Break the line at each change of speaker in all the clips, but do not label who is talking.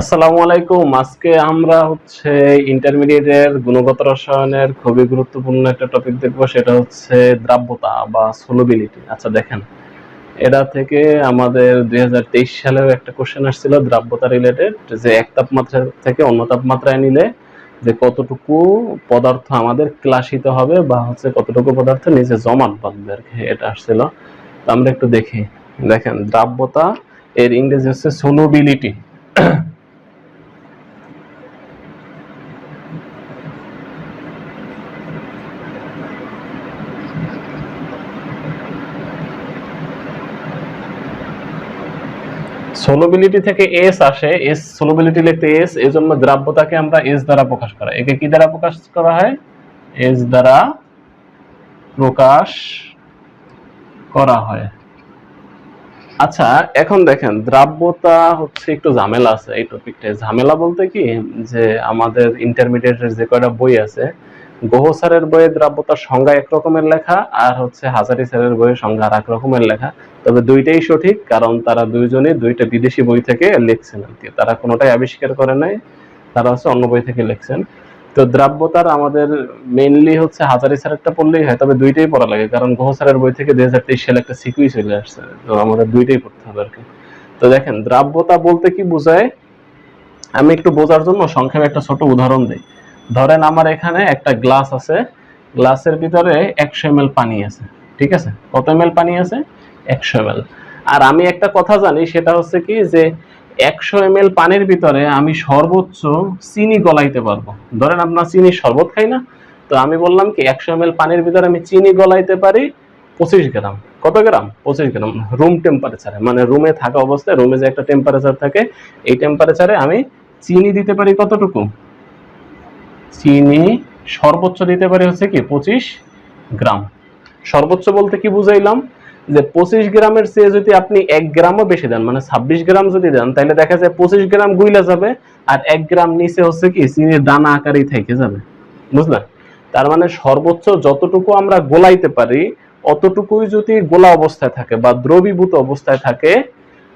আসসালামু আলাইকুম। আজকে আমরা হচ্ছে ইন্টারমিডিয়েটের গুণগত রসায়নের খুবই গুরুত্বপূর্ণ একটা টপিক দেখব, সেটা হচ্ছে দ্রাব্যতা বা সলুবিলিটি আচ্ছা দেখেন, এটা থেকে আমাদের দুই সালেও একটা কোশ্চেন আসছিল দ্রাব্যতা রিলেটেড যে এক তাপমাত্রা থেকে অন্য তাপমাত্রায় নিলে যে কতটুকু পদার্থ আমাদের ক্লাসিত হবে বা হচ্ছে কতটুকু পদার্থ নিচে জমাট বাঁধবে এটা আসছিল। তো আমরা একটু দেখি। দেখেন, দ্রাব্যতা এর ইংরেজি হচ্ছে সলুবিলিটি সলুবিলিটি থেকে এস আসে এস সলুবিলিটি লিখতে এস এই জন্য দ্রাব্যতাকে আমরা এস দ্বারা প্রকাশ করা একে কি দ্বারা প্রকাশ করা হয়? এস দ্বারা প্রকাশ করা হয়। আচ্ছা এখন দেখেন, দ্রাব্যতা হচ্ছে একটু ঝামেলা আছে এই টপিকটায় ঝামেলা বলতে কি? যে আমাদের ইন্টারমিডিয়েটের যে কয়টা বই আছে গোহ স্যারের বইয়ে দ্রাব্যতার সংজ্ঞা এক রকমের লেখা আর হচ্ছে হাজারি স্যারের বইয়ের সংজ্ঞা আর এক রকমের লেখা। তবে দুইটাই সঠিক, কারণ তারা দুইজনই দুইটা বিদেশি বই থেকে লিখছেন আর কি। তারা কোনোটাই আবিষ্কার করে নাই, তারা হচ্ছে অন্য বই থেকে লিখছেন। তো দ্রাব্যতার আমাদের মেইনলি হচ্ছে হাজারি স্যারেরটা পড়লেই হয়, তবে দুইটাই পড়া লাগে, কারণ গোহ স্যারের বই থেকে দুই হাজার তেইশ সালে একটা সিকুই চলে আসছে, তো আমাদের দুইটাই পড়তে হবে আর কি। তো দেখেন, দ্রাব্যতা বলতে কি বোঝায়? আমি একটু বোঝার জন্য সংক্ষেপে একটা ছোট উদাহরণ দিই। ধরেন আমার এখানে একটা গ্লাস আছে, গ্লাসের ভিতরে একশো এম পানি আছে, ঠিক আছে? কত এম পানি আছে? একশো এম আর আমি একটা কথা জানি, সেটা হচ্ছে কি যে একশো এম পানির ভিতরে আমি সর্বোচ্চ চিনি গলাইতে পারব। ধরেন আপনার চিনি শরবত খাই না, তো আমি বললাম কি, একশো এম পানির ভিতরে আমি চিনি গলাইতে পারি পঁচিশ গ্রাম। কত গ্রাম? পঁচিশ গ্রাম। রুম টেম্পারেচারে মানে রুমে থাকা অবস্থায়, রুমে যে একটা টেম্পারেচার থাকে, এই টেম্পারেচারে আমি চিনি দিতে পারি কতটুকু? চিনি সর্বোচ্চ দিতে পারি হচ্ছে কি পঁচিশ গ্রাম। সর্বোচ্চ বলতে কি বুঝাইলাম? যে পঁচিশ গ্রামের চেয়ে যদি আপনি এক গ্রামও বেশি দেন মানে ছাব্বিশ গ্রাম যদি দেন তাহলে দেখা যায় পঁচিশ গ্রাম গুইলা যাবে আর এক গ্রাম নিচে হচ্ছে কি চিনির দানা আকারেই থেকে যাবে। বুঝলেন তার মানে সর্বোচ্চ যতটুকু আমরা গোলাইতে পারি, অতটুকুই যদি গোলা অবস্থায় থাকে বা দ্রবীভূত অবস্থায় থাকে,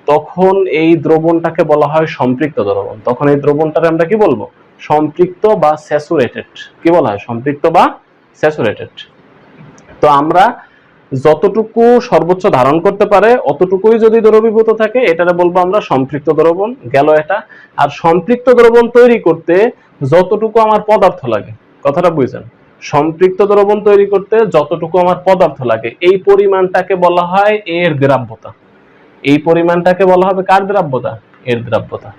তখন এই দ্রবণটাকে বলা হয় সম্পৃক্ত দ্রবণ। তখন এই দ্রবণটাকে আমরা কি বলব? সম্পৃক্ত বা স্যাচুরেটেড কি বলা হয়? সম্পৃক্ত বা স্যাচুরেটেড তো আমরা যতটুকু সর্বোচ্চ ধারণ করতে পারে, অতটুকুই যদি দ্রবীভূত থাকে, এটারে বলব আমরা সম্পৃক্ত দ্রবণ, গেল এটা। আর সম্পৃক্ত দ্রবণ তৈরি করতে যতটুকু আমার পদার্থ লাগে, কথাটা বুঝছেন? সম্পৃক্ত দ্রবণ তৈরি করতে যতটুকু আমার পদার্থ লাগে, এই পরিমাণটাকে বলা হয় এর দ্রাব্যতা। এই পরিমাণটাকে বলা হবে কার দ্রাব্যতা? এর দ্রাব্যতা।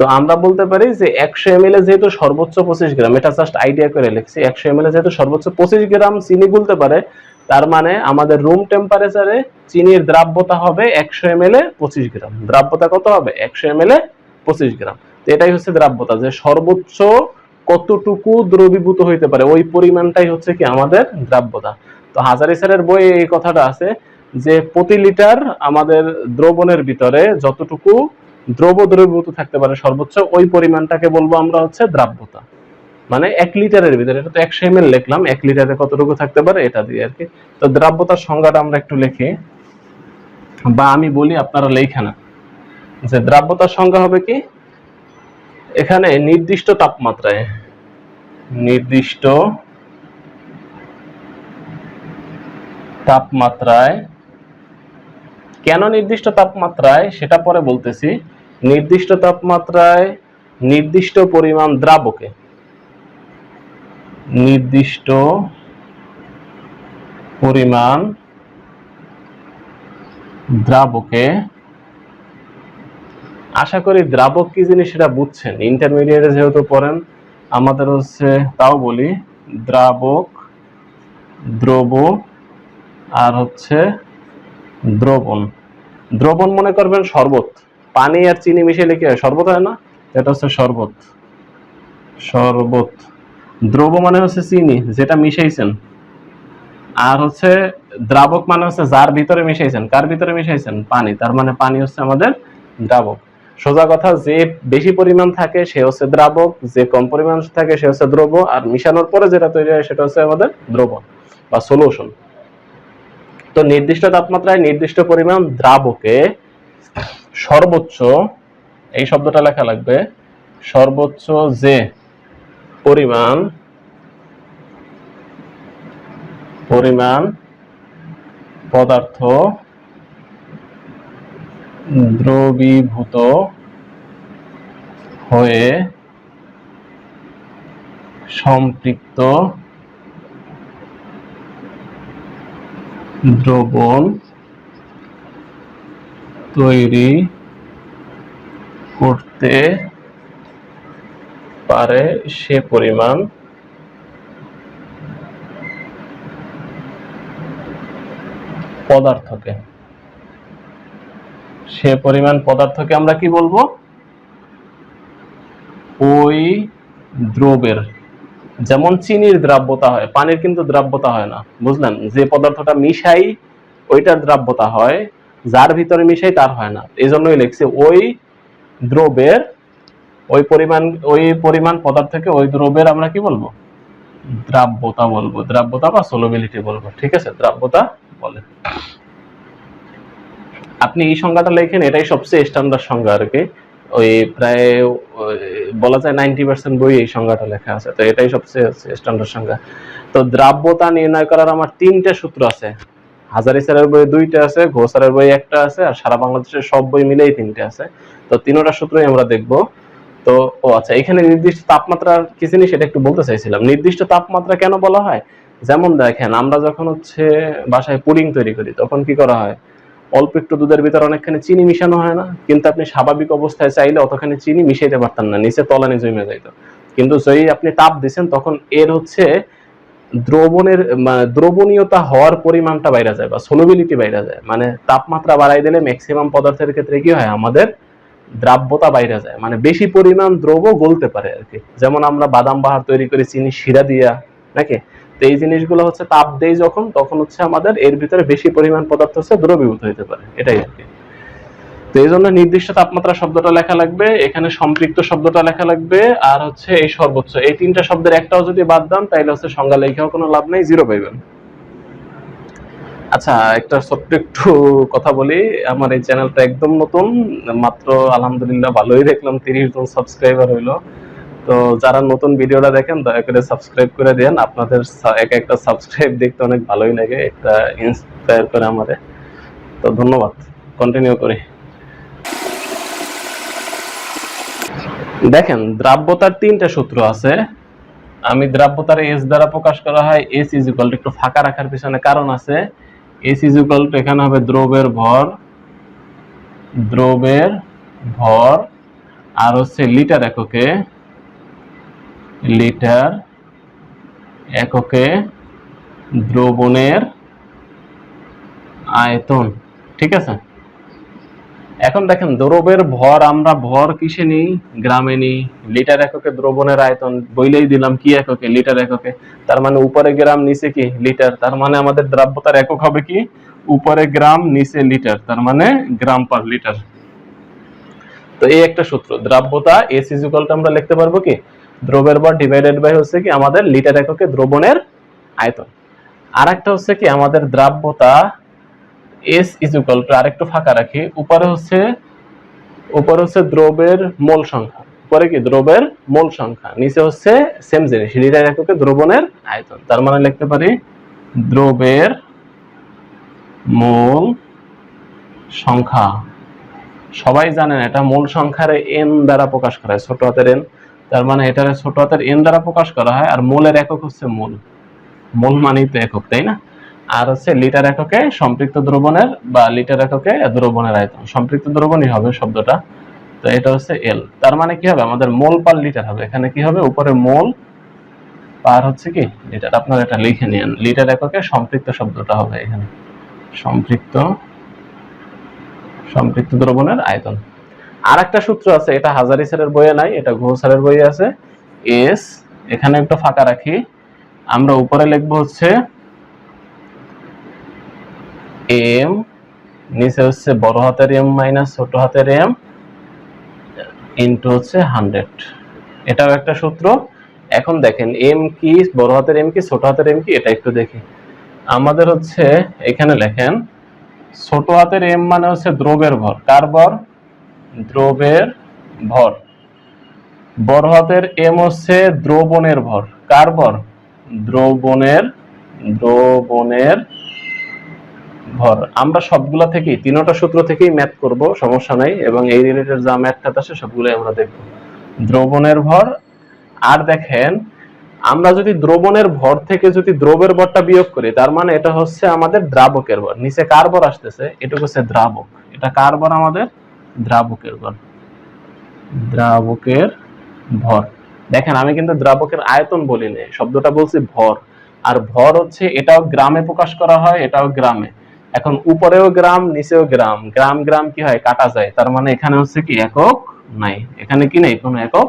তো আমরা বলতে পারি যে একশো এম এল এ যেহেতু সর্বোচ্চ পঁচিশ গ্রাম, এটা জাস্ট আইডিয়া করে লিখছি, একশো এম এল এ যেহেতু সর্বোচ্চ পঁচিশ গ্রাম চিনি গুলতে পারে, তার মানে আমাদের রুম টেম্পারেচারে চিনির দ্রাব্যতা হবে একশো এম এল এ পঁচিশ গ্রাম। দ্রাব্যতা কত হবে? একশো এম এল এ পঁচিশ গ্রাম। তো এটাই হচ্ছে দ্রাব্যতা, যে সর্বোচ্চ কতটুকু দ্রবীভূত হইতে পারে, ওই পরিমাণটাই হচ্ছে কি আমাদের দ্রাব্যতা। তো হাজারি স্যারের বই এই কথাটা আছে যে প্রতি লিটার আমাদের দ্রবণের ভিতরে যতটুকু দ্রব দ্রবীভূত থাকতে পারে সর্বোচ্চ। ওই পরিমাণটাকে বলব আমরা হচ্ছে দ্রাব্যতা। মানে এক লিটারের ভিতরে, এটা তো একশো এম লিখলাম, এক লিটারে কতটুকু থাকতে পারে এটা দিয়ে আর কি। তো দ্রাব্যতার সংজ্ঞাটা আমরা একটু লিখি, বা আমি বলি আপনারা লেখা না। যে দ্রাব্যতার সংজ্ঞা হবে কি? এখানে নির্দিষ্ট তাপমাত্রায় নির্দিষ্ট তাপমাত্রায় কেন নির্দিষ্ট তাপমাত্রায়? সেটা পরে বলতেছি। নির্দিষ্ট তাপমাত্রায় নির্দিষ্ট পরিমাণ দ্রাবকে। নির্দিষ্ট পরিমাণ দ্রাবকে। আশা করি দ্রাবক কি জিনিস সেটা বুঝছেন। ইন্টারমিডিয়েটে যেহেতু পড়েন, আমাদের হচ্ছে তাও বলি, দ্রাবক, দ্রব, আর হচ্ছে দ্রবণ। দ্রবণ মনে করবেন শরবত। পানি আর চিনি কি হয় শরবত হয় না? এটা হচ্ছে শরবত। শরবত। দ্রব মানে হচ্ছে চিনি, যেটা মিশাইছেন। আর হচ্ছে দ্রাবক মানে হচ্ছে যার ভিতরে মিশাইছেন। কার ভিতরে মিশাইছেন? পানি। তার মানে পানি হচ্ছে আমাদের দ্রাবক। সোজা কথা, যে বেশি পরিমাণ থাকে সে হচ্ছে দ্রাবক, যে কম পরিমাণ থাকে সে হচ্ছে দ্রব, আর মিশানোর পরে যেটা তৈরি হয় সেটা হচ্ছে আমাদের দ্রবণ বা সলিউশন তো নির্দিষ্ট তাপমাত্রায় নির্দিষ্ট পরিমাণ দ্রাবকে সর্বোচ্চ, এই শব্দটা লেখা লাগবে, সর্বোচ্চ যে পরিমাণ পরিমাণ পদার্থ দ্রবীভূত হয়ে সম্পৃক্ত দ্রবণ তৈরি করতে পারে সে পরিমাণ পদার্থকে। সে পরিমাণ পদার্থকে আমরা কি বলব? ওই দ্রবের। যেমন চিনির দ্রাব্যতা হয়, পানির কিন্তু দ্রাব্যতা হয় না, বুঝলেন? যে পদার্থটা মিশাই, ওইটার দ্রাব্যতা হয়, যার ভিতরে মিশাই তার হয় না। এই জন্যই লিখছে ওই দ্রবের ওই পরিমাণ ওই পরিমাণ পদার্থকে ওই দ্রবের আমরা কি বলব? দ্রাব্যতা বলব। দ্রাব্যতা বা সলুবিলিটি বলব। ঠিক আছে? দ্রাব্যতা বলে আপনি এই সংজ্ঞাটা লেখেন, এটাই সবচেয়ে স্ট্যান্ডার্ড সংজ্ঞা আর কি। ওই প্রায় বলা যায় নাইনটি পার্সেন্ট বই এই সংজ্ঞাটা লেখা আছে। তো এটাই সবচেয়ে স্ট্যান্ডার্ড সংজ্ঞা। তো দ্রাব্যতা নির্ণয় করার আমার তিনটে সূত্র আছে। হাজারি স্যারের বই দুইটা আছে, ঘোষ স্যারের বই একটা আছে, আর সারা বাংলাদেশের সব বই মিলেই তিনটে আছে। তো তিনোটা সূত্রই আমরা দেখব। তো, ও আচ্ছা এখানে নির্দিষ্ট তাপমাত্রার কি জিনিস এটা একটু বলতে চাইছিলাম। নির্দিষ্ট তাপমাত্রা কেন বলা হয়? যেমন দেখেন, আমরা যখন হচ্ছে বাসায় পুডিং তৈরি করি, তখন কি করা হয়? অল্প একটু দুধের ভিতরে অনেকখানি চিনি মিশানো হয় না, কিন্তু আপনি স্বাভাবিক অবস্থায় চাইলে অতখানি চিনি মিশাইতে পারতেন না, নিচে তলানি জমে যাইত। কিন্তু যদি আপনি তাপ দিছেন, তখন এর হচ্ছে দ্রবণের দ্রবণীয়তা হওয়ার পরিমাণটা বাইরে যায় বা সলুবিলিটি বাইরে যায়। মানে তাপমাত্রা বাড়াই দিলে ম্যাক্সিমাম পদার্থের ক্ষেত্রে কি হয়? আমাদের দ্রাব্যতা বাইরে যায়। মানে বেশি পরিমাণ দ্রব গলতে পারে আর কি। যেমন আমরা বাদাম বাহার তৈরি করি চিনি শিরা দিয়া, নাকি? তো এই জিনিসগুলো হচ্ছে তাপ দেই যখন, তখন হচ্ছে আমাদের এর ভিতরে বেশি পরিমাণ পদার্থ হচ্ছে দ্রবীভূত হতে পারে, এটাই আর কি। তো এই জন্য নির্দিষ্ট তাপমাত্রা শব্দটা লেখা লাগবে, এখানে সম্পৃক্ত শব্দটা লেখা লাগবে, আর হচ্ছে এই সর্বোচ্চ, এই তিনটা শব্দের একটাও যদি বাদ দেন তাহলে হচ্ছে সংজ্ঞা লেখাও কোনো লাভ নেই, জিরো পাইবেন। আচ্ছা একটা ছোট্ট একটু কথা বলি, আমার এই চ্যানেলটা একদম নতুন, মাত্র আলহামদুলিল্লাহ ভালোই দেখলাম, তিরিশ জন সাবস্ক্রাইবার হইল। তো যারা নতুন ভিডিওটা দেখেন, দয়া করে সাবস্ক্রাইব করে দেন আপনাদের এক একটা সাবস্ক্রাইব দেখতে অনেক ভালোই লাগে একটা ইন্সপায়ার করে আমাদের। তো ধন্যবাদ। কন্টিনিউ করি। দেখেন, দ্রাব্যতার তিনটা সূত্র আছে। আমি দ্রাব্যতার এস দ্বারা প্রকাশ করা হয় এস ইজ ইকুয়াল টু একটু ফাঁকা রাখার পিছনে কারণ আছে। এস ইজ ইকুয়াল টু এখানে হবে দ্রবের ভর দ্রবের ভর, আর হচ্ছে লিটার এককে। লিটার এককে দ্রবণের আয়তন, ঠিক আছে? এখন দেখেন, দ্রবের ভর আমরা ভর কিসে নিই? গ্রামে নিই। লিটার এককে দ্রবণের আয়তন, বইলেই দিলাম কি এককে? লিটার এককে। তার মানে উপরে গ্রাম, নিচে কি? লিটার। তার মানে আমাদের দ্রাব্যতার একক হবে কি? উপরে গ্রাম, নিচে লিটার। তার মানে গ্রাম পার লিটার। তো এই একটা সূত্র। দ্রাব্যতা এস ইজুকালটা আমরা লিখতে পারব কি? দ্রবের ভর ডিভাইডেড বাই হচ্ছে কি আমাদের লিটার এককে দ্রবণের আয়তন। আর একটা হচ্ছে কি আমাদের দ্রাব্যতা এস ইজ ইকুয়াল টু আরেকটু ফাঁকা রাখি, উপরে হচ্ছে উপরে হচ্ছে দ্রবের মোল সংখ্যা, উপরে কি দ্রবের মোল সংখ্যা, নিচে হচ্ছে সেম জিনিস, লিটার এককে দ্রবণের আয়তন। তার মানে লিখতে পারি দ্রবের মোল সংখ্যা। সবাই জানেন এটা মূল সংখ্যার এন দ্বারা প্রকাশ করা হয়, ছোট হাতের এন। তার মানে এটার ছোট হাতের এন দ্বারা প্রকাশ করা হয়, আর মোলের একক হচ্ছে মোল। মোল মানেই তো একক, তাই না? আর হচ্ছে লিটার এককে সম্পৃক্ত দ্রবণের বা লিটার এককে দ্রবণের আয়তন। সম্পৃক্ত দ্রবণই হবে শব্দটা। তো এটা হচ্ছে এল তার মানে কি হবে? আমাদের মোল পার লিটার হবে। এখানে কি হবে? উপরে মোল পার হচ্ছে কি? লিটার। আপনারা এটা লিখে নিন লিটার এককে সম্পৃক্ত শব্দটা হবে এখানে। সম্পৃক্ত সম্পৃক্ত দ্রবণের আয়তন। আর একটা সূত্র আছে, এটা হাজারি স্যারের বইয়ে নাই, এটা ঘোষ স্যারের বইয়ে আছে। এস, এখানে একটু ফাঁকা রাখি। আমরা উপরে লিখব হচ্ছে, এম, নিচে হচ্ছে বড় হাতের এম মাইনাস ছোট হাতের এম ইন্টু হচ্ছে হান্ড্রেড। এটাও একটা সূত্র। এখন দেখেন, এম কি, বড় হাতের এম কি, ছোট হাতের এম কি, এটা একটু দেখি। আমাদের হচ্ছে, এখানে লেখেন, ছোট হাতের এম মানে হচ্ছে দ্রবের ভর। কার ভর? দ্রবের ভর। বড় হাতের এম হচ্ছে দ্রবণের ভর। কার ভর? দ্রবণের দ্রবণের ভর। আমরা সবগুলা থেকেই, তিনটা সূত্র থেকেই ম্যাথ করব, সমস্যা নাই, এবং এই রিলেটেড যা ম্যাথটা আছে সবগুলোই আমরা দেখব। দ্রবণের ভর, আর দেখেন, আমরা যদি দ্রবণের ভর থেকে যদি দ্রবের ভরটা বিয়োগ করি, তার মানে এটা হচ্ছে আমাদের দ্রাবকের ভর। নিচে কার ভর আসতেছে? এটা হচ্ছে দ্রাবক। এটা কার ভর আমাদের? দ্রাবকের ভর দ্রাবকের ভর। দেখেন, আমি কিন্তু দ্রাবকের আয়তন বলি বলিনি, শব্দটা বলছি ভর। আর ভর হচ্ছে, এটাও গ্রামে প্রকাশ করা হয়, এটাও গ্রামে। এখন উপরেও গ্রাম, নিচেও গ্রাম। গ্রাম গ্রাম কি হয়? কাটা যায়। তার মানে এখানে হচ্ছে কি একক নাই। এখানে কি নেই? কোনো একক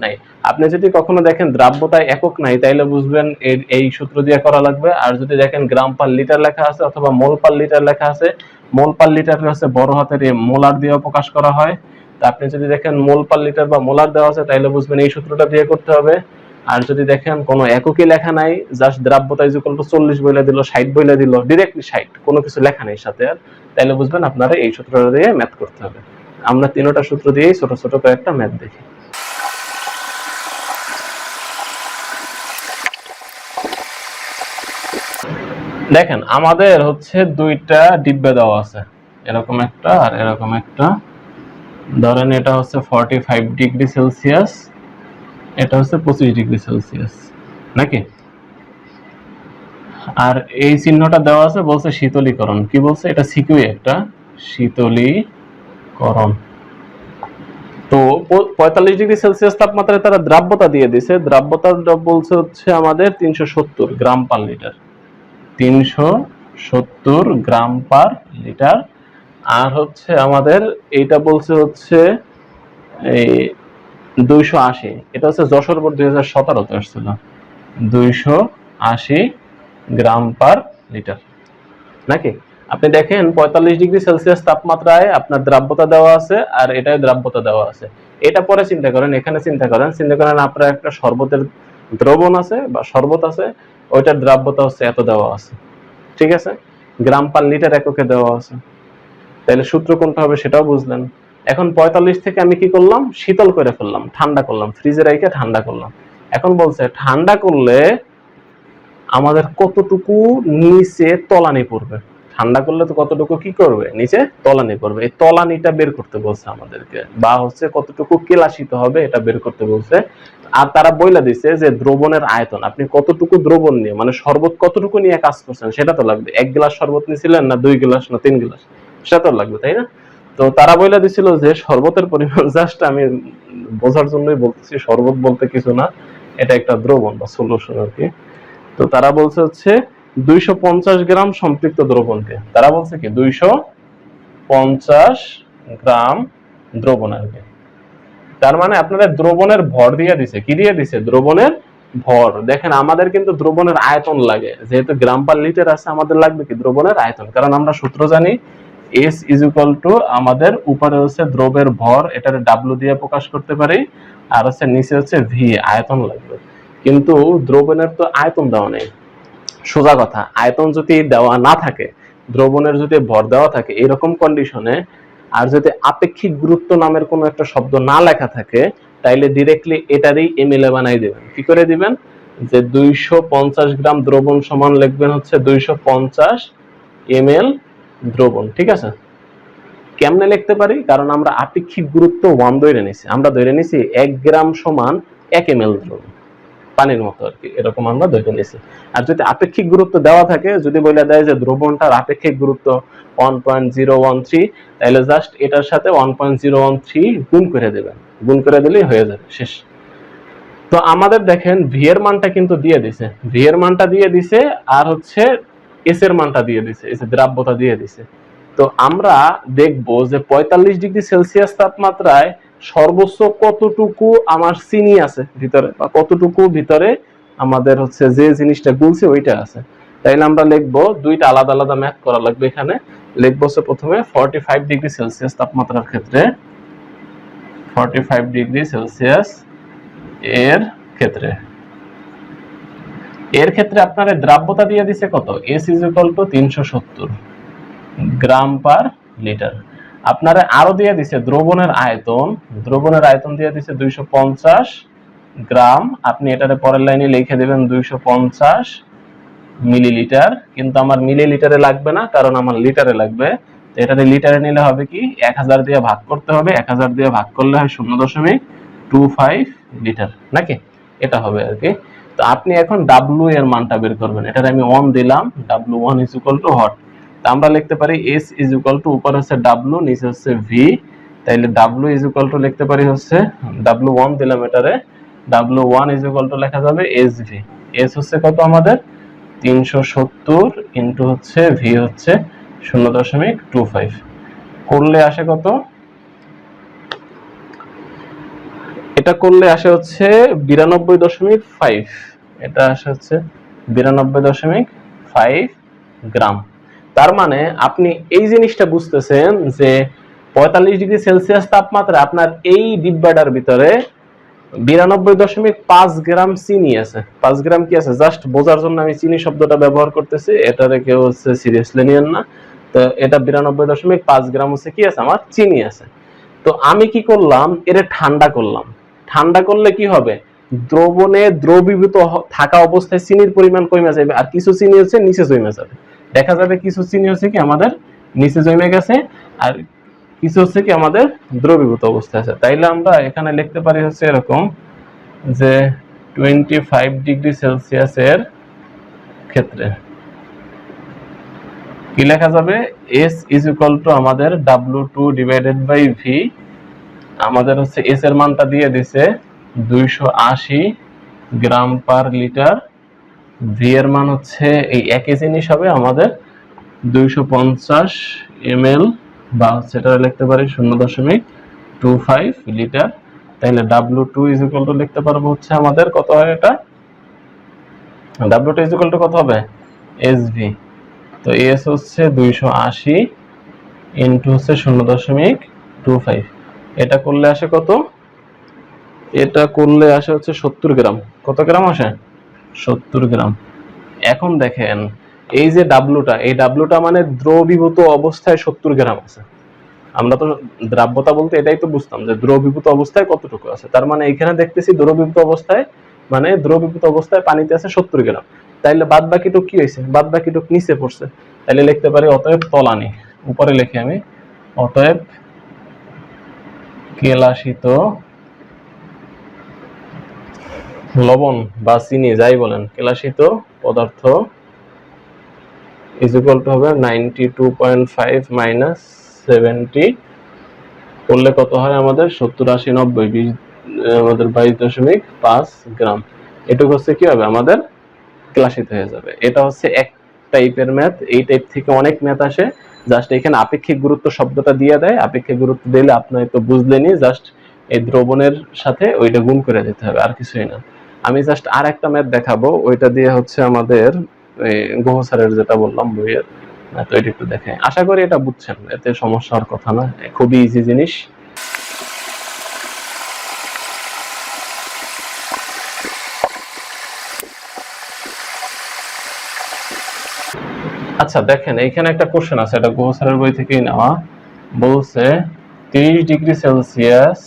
নাই। আপনি যদি কখনো দেখেন দ্রাব্যতায় একক নাই, তাইলে বুঝবেন এই সূত্র দিয়ে করা লাগবে। আর যদি দেখেন গ্রাম পার লিটার লেখা আছে অথবা মোল পার লিটার লেখা আছে, মোল পার লিটার হচ্ছে বড় হাতের মোলার দিয়ে প্রকাশ করা হয়। তা আপনি যদি দেখেন মোল পার লিটার বা মোলার দেওয়া আছে, তাইলে বুঝবেন এই সূত্রটা দিয়ে করতে হবে। আর যদি দেখেন কোনো এককই লেখা নাই জাস্ট দ্রাব্যতা ইজ ইকুয়াল টু চল্লিশ বইলে দিল, ষাট বইলে দিল ডিরেক্টলি ষাট, কোনো কিছু লেখা নেই সাথে আর। তাইলে বুঝবেন আপনারা এই সূত্রটা দিয়ে ম্যাথ করতে হবে। আমরা তিনটা সূত্র দিয়েই ছোট ছোট কয়েকটা ম্যাথ দেখি। দেখেন, আমাদের হচ্ছে দুইটা ডিব্বে দেওয়া আছে। এরকম একটা আর এরকম একটা। ধরেন এটা হচ্ছে ফর্টি ফাইভ ডিগ্রি সেলসিয়াস, এটা হচ্ছে পঁচিশ ডিগ্রি সেলসিয়াস, নাকি? আর এই চিহ্নটা দেওয়া আছে, বলছে শীতলীকরণ। কি বলছে? এটা সিকিউ একটা শীতলীকরণ। তো পঁয়তাল্লিশ ডিগ্রি সেলসিয়াস তাপমাত্রায় তারা দ্রাব্যতা দিয়ে দিছে। দ্রাব্যতা বলছে হচ্ছে আমাদের তিনশো সত্তর গ্রাম পার লিটার। তিনশো সত্তর গ্রাম পার লিটার। আর হচ্ছে আমাদের এইটা বলছে হচ্ছে এই দুইশো আশি। এটা হচ্ছে যশোর বোর্ড দুই হাজার আসছিল। দুইশো আশি গ্রাম পার লিটার। নাকি? আপনি দেখেন পঁয়তাল্লিশ ডিগ্রি সেলসিয়াস তাপমাত্রায় আপনার দ্রাব্যতা দেওয়া আছে আর এটাই দ্রাব্যতা দেওয়া আছে। এটা পরে চিন্তা করেন, এখানে চিন্তা করেন। চিন্তা করেন আপনার একটা শরবতের দ্রবণ আছে বা শরবত আছে। ওইটার দ্রাব্যতা হচ্ছে এত দেওয়া আছে। ঠিক আছে? গ্রাম পার লিটার এককে দেওয়া আছে। তাহলে সূত্র কোনটা হবে সেটাও বুঝলেন। এখন পঁয়তাল্লিশ থেকে আমি কি করলাম? শীতল করে ফেললাম, ঠান্ডা করলাম, ফ্রিজে রেখে ঠান্ডা করলাম। এখন বলছে, ঠান্ডা করলে আমাদের কতটুকু নিচে তলানি পড়বে? ঠান্ডা করলে তো কতটুকু কি করবে? নিচে তলানি করবে। এই তলানিটা বের করতে বলছে আমাদেরকে। বা হচ্ছে কতটুকু কেলাসিত হবে এটা বের করতে বলছে। আর তারা বইলা দিছে যে দ্রবণের আয়তন, আপনি কতটুকু দ্রবণ নিয়ে মানে শরবত কতটুকু নিয়ে কাজ করছেন সেটা তো লাগবে। এক গ্লাস শরবত নিয়েছিলেন না দুই গ্লাস না তিন গ্লাস, সেটা তো লাগবে, তাই না? তো তারা বইলা দিছিল যে শরবতের পরিমাণ জাস্ট আমি বোঝার জন্যই বলতেছি, শরবত বলতে কিছু না। এটা একটা দ্রবণ বা সলিউশন আর কি। তো তারা বলছে হচ্ছে দুইশো পঞ্চাশ গ্রাম সম্পৃক্ত দ্রবণকে। তারা বলছে কি? দুইশো পঞ্চাশ গ্রাম দ্রবণ আর কি তার মানে আপনাদের দ্রবণের ভর দিয়ে দিছে। কি দিয়ে দিছে? দ্রবণের ভর। দেখেন, আমাদের কিন্তু দ্রবণের আয়তন লাগে। যেহেতু গ্রাম পার লিটার আছে, আমাদের লাগবে কি? দ্রবণের আয়তন। কারণ আমরা সূত্র জানি এস ইজ ইকুয়াল টু আমাদের উপরে হচ্ছে দ্রবের ভর, এটার ডাব্লু দিয়ে প্রকাশ করতে পারি, আর হচ্ছে নিচে হচ্ছে ভি আয়তন লাগবে। কিন্তু দ্রবণের তো আয়তন দেওয়া নেই। সোজা কথা, আয়তন যদি দেওয়া না থাকে, দ্রবণের যদি ভর দেওয়া থাকে, এরকম কন্ডিশনে আর যদি আপেক্ষিক গুরুত্ব নামের কোনো একটা শব্দ না লেখা থাকে, তাইলে ডিরেক্টলি এটারই এমএলএ বানাই দেবেন। কি করে দিবেন? যে দুইশো পঞ্চাশ গ্রাম দ্রবণ সমান লিখবেন হচ্ছে দুইশো পঞ্চাশ এমএল দ্রবণ, ঠিক আছে? কেমনে লিখতে পারি? কারণ আমরা আপেক্ষিক গুরুত্ব ওয়ান ধরে নিছি। আমরা ধরে নিছি এক গ্রাম সমান এক এমএল দ্রবণ। পানির মতো আর কি, এরকম আমরা ধরে নিছি আর যদি আপেক্ষিক গুরুত্ব দেওয়া থাকে, যদি বলে দেয় যে দ্রবণটার আপেক্ষিক গুরুত্ব one point zero one three তাহলে জাস্ট এটার সাথে one point zero one three গুণ করে দেবেন। গুণ করে দিলেই হয়ে যাবে, শেষ। তো আমাদের দেখেন ভি এর মানটা কিন্তু দিয়ে দিছে। ভি এর মানটা দিয়ে দিছে, আর হচ্ছে এস এর মানটা দিয়ে দিছে এস দ্রাব্যতা দিয়ে দিছে। তো আমরা দেখব যে পঁয়তাল্লিশ ডিগ্রি সেলসিয়াস তাপমাত্রায় সর্বোচ্চ কতটুকু আমার চিনি আছে ভিতরে বা কতটুকু ভিতরে আমাদের হচ্ছে যে জিনিসটা গুলছে ওইটা আছে। তাইলে আমরা লিখব দুইটা আলাদা আলাদা ম্যাথ করা লাগবে এখানে। লিখব হচ্ছে প্রথমে ফর্টি ফাইভ ডিগ্রি সেলসিয়াস তাপমাত্রার ক্ষেত্রে। ফর্টি ফাইভ ডিগ্রি সেলসিয়াস এর ক্ষেত্রে। এর ক্ষেত্রে আপনার দ্রাব্যতা দিয়ে দিছে কত? এস ইজ ইকুয়াল টু তিনশো সত্তর গ্রাম পার লিটার আপনারা আরও দিয়ে দিছে দ্রবণের আয়তন। দ্রবণের আয়তন দিয়ে দিছে দুইশো পঞ্চাশ গ্রাম। আপনি এটারে পরের লাইনে লিখে দেবেন দুইশো পঞ্চাশ মিলিলিটার। কিন্তু আমার মিলিলিটারে লাগবে না, কারণ আমার লিটারে লাগবে। তো এটারে লিটারে নিলে হবে কি, এক হাজার দিয়ে ভাগ করতে হবে, এক হাজার দিয়ে ভাগ করলে হয় শূন্য দশমিক টু ফাইভ লিটার, নাকি? এটা হবে আর কি। তো আপনি এখন ডাব্লু এর মানটা বের করবেন। এটার আমি ওয়ান দিলাম W one is equal to hot তা আমরা লিখতে পারি এস ইজ ইকুয়াল টু উপর হচ্ছে ডাব্লু নিচে হচ্ছে ভি তাইলে ডাব্লু ইজ ইকুয়াল টু লিখতে পারি হচ্ছে ডাব্লু ওয়ান দিলাম এটারে W one is equal to লেখা যাবে এস ভি এস হচ্ছে কত আমাদের? তিনশো সত্তর ইন্টু হচ্ছে ভি হচ্ছে শূন্য দশমিক টু ফাইভ করলে আসে কত? এটা করলে আসে হচ্ছে বিরানব্বই দশমিক ফাইভ এটা আসে হচ্ছে বিরানব্বই দশমিক ফাইভ গ্রাম। তার মানে আপনি এই জিনিসটা বুঝতেছেন যে পঁয়তাল্লিশ ডিগ্রি সেলসিয়াস তাপমাত্রা আপনার এই ডিব্বাটার ভিতরে বিরানব্বই দশমিক পাঁচ গ্রাম চিনি আছে। পাঁচ গ্রাম কি আছে? জাস্ট বোঝার জন্য আমি চিনি শব্দটা ব্যবহার করতেছি। এটারে কেউ হচ্ছে সিরিয়াসলি নিয়েন না। তো এটা বিরানব্বই দশমিক পাঁচ গ্রাম হচ্ছে কি আছে? আমার চিনি আছে। তো আমি কি করলাম? এটা ঠান্ডা করলাম। ঠান্ডা করলে কি হবে? দ্রবণে দ্রবীভূত থাকা অবস্থায় চিনির পরিমাণ কমে যাবে। আর কিছু চিনি হচ্ছে নিচে জমে যাবে। দেখা যাবে কিছু চিনি হচ্ছে কি আমাদের নিচে জমে গেছে, আর কিছু হচ্ছে কি আমাদের দ্রবীভূত অবস্থায় আছে। তাইলে আমরা এখানে লিখতে পারি হচ্ছে এরকম যে টোয়েন্টি ফাইভ ডিগ্রি সেলসিয়াসের ক্ষেত্রে। কি লেখা যাবে? এস ইজ ইকুয়াল টু আমাদের W two divided by V আমাদের হচ্ছে এস এর মানটা দিয়ে দিছে দুইশো আশি গ্রাম পার লিটার ভি এর মান হচ্ছে এই একই জিনিস হবে আমাদের দুইশো পঞ্চাশ এম এল বা সেটা লিখতে পারি শূন্য দশমিক টু ফাইভ লিটার। তাহলে W two is equal to লিখতে পারব হচ্ছে আমাদের কত হয় এটা? W two is equal to কত হবে? এস ভি তো এস হচ্ছে দুইশো আশি ইন্টু হচ্ছে শূন্য দশমিক টু ফাইভ এটা করলে আসে কত? এটা করলে আসে হচ্ছে সত্তর গ্রাম। কত গ্রাম আসে? সত্তর গ্রাম। এখন দেখেন, এই যে ডাব্লুটা এই ডাব্লুটা মানে দ্রবীভূত অবস্থায় সত্তর গ্রাম আছে। আমরা তো দ্রাব্যতা বলতে এটাই তো বুঝতাম যে দ্রবীভূত অবস্থায় কতটুকু আছে। তার মানে এখানে দেখতেছি দ্রবীভূত অবস্থায় মানে দ্রবীভূত অবস্থায় পানিতে আছে সত্তর গ্রাম। তাইলে বাদ বাকিটুক কি হয়েছে? বাদ বাকিটুক নিচে পড়ছে। তাইলে লিখতে পারি অতএব তলানি। উপরে লিখি আমি, অতএব কেলাসিত লবণ বা চিনি যাই বলেন, কেলাসিত পদার্থ ইজ ইকুয়াল টু হবে ninety two point five minus seventy করলে কত হয় আমাদের সত্তর, আশি, নব্বই, বিশ আমাদের বাইশ দশমিক পাঁচ গ্রাম। এটুকু হচ্ছে কি হবে? আমাদের ক্লাসিত হয়ে যাবে। এটা হচ্ছে এক টাইপের ম্যাথ এই টাইপ থেকে অনেক ম্যাথ আসে। জাস্ট এখানে আপেক্ষিক গুরুত্ব শব্দটা দিয়ে দেয়। আপেক্ষিক গুরুত্ব দিলে আপনার তো বুঝলেনি জাস্ট এই দ্রবণের সাথে ওইটা গুণ করে দিতে হবে, আর কিছুই না। আমি জাস্ট আর একটা ম্যাথ দেখাবো, ওইটা দিয়ে হচ্ছে আমাদের গোহ স্যারের যেটা বললাম বইয়ের তো এটা একটু দেখে আশা করি এটা বুঝছেন, এতে সমস্যা হওয়ার কথা না, খুবই ইজি জিনিস। আচ্ছা দেখেন, এইখানে একটা কোশ্চেন আছে, এটা গোহ স্যারের বই থেকেই নেওয়া। বলছে, তিরিশ ডিগ্রি সেলসিয়াস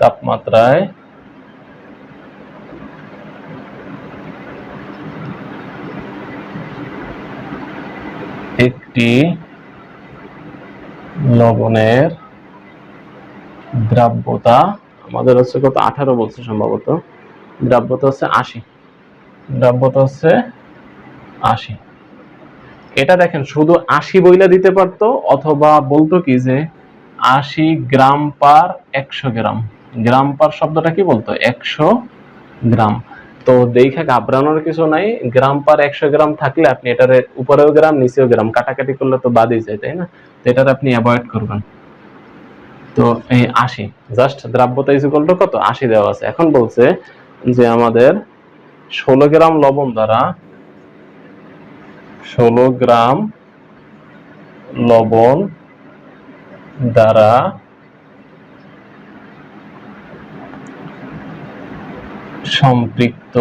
তাপমাত্রায় একটি লবণের দ্রাব্যতা, আমাদের হচ্ছে কত? আঠারো বলছে সম্ভবত। দ্রাব্যতা হচ্ছে আশি। দ্রাব্যতা হচ্ছে আশি। এটা দেখেন, শুধু আশি বইলা দিতে পারতো, অথবা বলতো কি যে আশি গ্রাম পার একশো গ্রাম। গ্রাম পার শব্দটা কি বলতো? একশো গ্রাম। তো দেখা ঘাবড়ানোর কিছু নাই। গ্রাম পার একশো গ্রাম থাকলে আপনি এটার উপরেও গ্রাম, নিচেও গ্রাম, কাটাকাটি করলে তো বাদই যায়, তাই না? তো এটার আপনি অ্যাভয়েড করবেন। তো এই আশি জাস্ট দ্রাব্যতা ইজুকল টু কত? আশি দেওয়া আছে। এখন বলছে যে আমাদের ষোলো গ্রাম লবণ দ্বারা ষোলো গ্রাম লবণ দ্বারা সম্পৃক্ত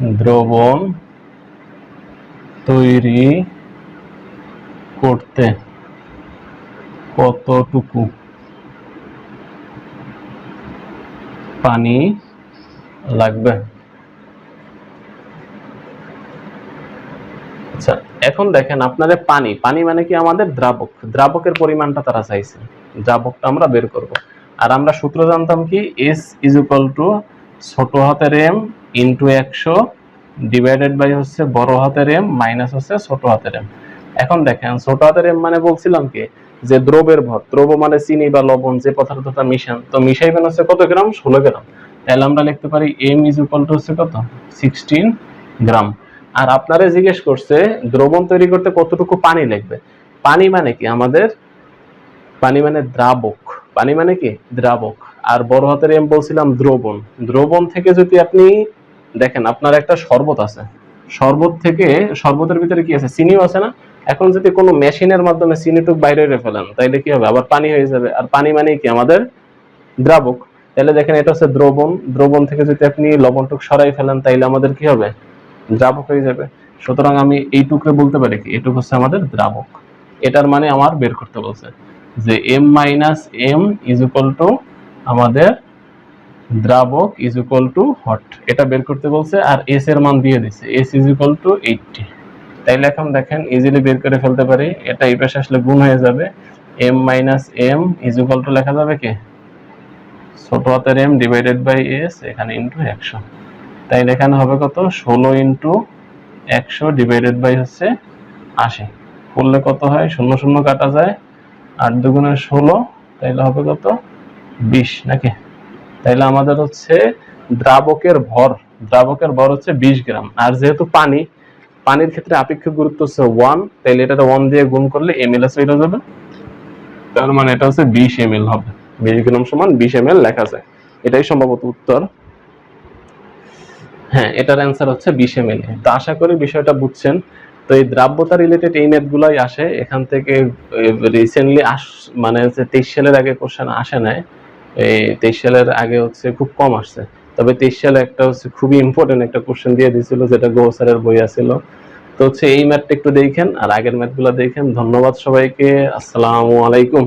দ্রবণ তৈরি করতে কতটুকু? পানি লাগবে? আচ্ছা এখন দেখেন আপনাদের পানি। পানি মানে কি আমাদের দ্রাবক? দ্রাবকের পরিমাণটা তারা চাইছে। দ্রাবকটা আমরা বের করব। আর আমরা সূত্র জানতাম কি এস ইজ টু ছোট হাতের এম ইন্টু একশো ডিভাইডেড বাই হচ্ছে বড় হাতের এম মাইনাস হচ্ছে ছোট হাতের এম এখন দেখেন, ছোট হাতের এম মানে বলছিলাম কি? যে দ্রবের ভর দ্রব মানে চিনি বা লবণ, যে পদার্থটা মিশান, তো মিশাইবেন হচ্ছে কত গ্রাম? ষোলো গ্রাম। তাহলে আমরা লিখতে পারি এম ইজ ইকুয়াল টু হচ্ছে কত? সিক্সটিন গ্রাম। আর আপনারা জিজ্ঞেস করছে, দ্রবণ তৈরি করতে কতটুকু পানি লাগবে? পানি মানে কি আমাদের? পানি মানে দ্রাবক। পানি মানে কি? দ্রাবক। আর বড় হাতের এম বলছিলাম দ্রবণ। দ্রবণ থেকে যদি আপনি দেখেন, আপনার একটা শরবত আছে। শরবত থেকে, শরবতের ভিতরে কি আছে? চিনিও আছে না? এখন যদি কোনো মেশিনের মাধ্যমে চিনিটুক বাইরে ফেলেন, তাইলে কি হবে? আবার পানি হয়ে যাবে। আর পানি মানে কি? আমাদের দ্রাবক। তাহলে দেখেন, এটা হচ্ছে দ্রবণ। দ্রবণ থেকে যদি আপনি লবণটুক সরাই ফেলেন, তাইলে আমাদের কি হবে? দ্রাবক হয়ে যাবে। সুতরাং আমি এইটুকরে বলতে পারি কি? এটুক হচ্ছে আমাদের দ্রাবক। এটার মানে আমার বের করতে বলছে যে M minus M is equal to আমাদের দ্রাবক ইজ ইকুয়াল টু হট এটা বের করতে বলছে আর এস এর মান দিয়ে দিছে। S is equal to eighty তাইলে এখন দেখেন ইজিলি বের করে ফেলতে পারি। এটা এই পাশে আসলে গুণ হয়ে যাবে। M minus M is equal to লেখা যাবে কি? ছোট হাতের এম ডিভাইডেড বাই এস এখানে ইন্টু একশো। তাইলে এখানে হবে কত? ষোলো ইন্টু একশো ডিভাইডেড বাই হচ্ছে আশি। করলে কত হয়? শূন্য শূন্য কাটা যায়। আট দুগুণে ষোলো, তাইলে হবে কত? বিশ নাকি? তাইলে আমাদের হচ্ছে দ্রাবকের ভর দ্রাবকের ভর হচ্ছে বিশ গ্রাম। আর যেহেতু পানি, পানির ক্ষেত্রে আপেক্ষিক গুরুত্ব হচ্ছে দিয়ে গুণ করলে যাবে। তার মানে এটা হচ্ছে হবে। বিশ গ্রাম সমান লেখা যায় এটাই সম্ভবত উত্তর। হ্যাঁ এটার অ্যান্সার হচ্ছে বিশ এম এল তো আশা করি বিষয়টা বুঝছেন। তো এই দ্রাব্যতা রিলেটেড এই ম্যাথগুলাই আসে। এখান থেকে রিসেন্টলি আস মানে তেইশ সালের আগে কোশ্চেন আসে নাই। এই তেইশ সালের আগে হচ্ছে খুব কম আসছে। তবে তেইশ সালে একটা হচ্ছে খুবই ইম্পর্টেন্ট একটা কোশ্চেন দিয়ে দিয়েছিল, যেটা গো স্যারের বই আছিল। তো হচ্ছে এই ম্যাথটা একটু দেখেন, আর আগের ম্যাথগুলো দেখেন। ধন্যবাদ সবাইকে। আসসালামু আলাইকুম।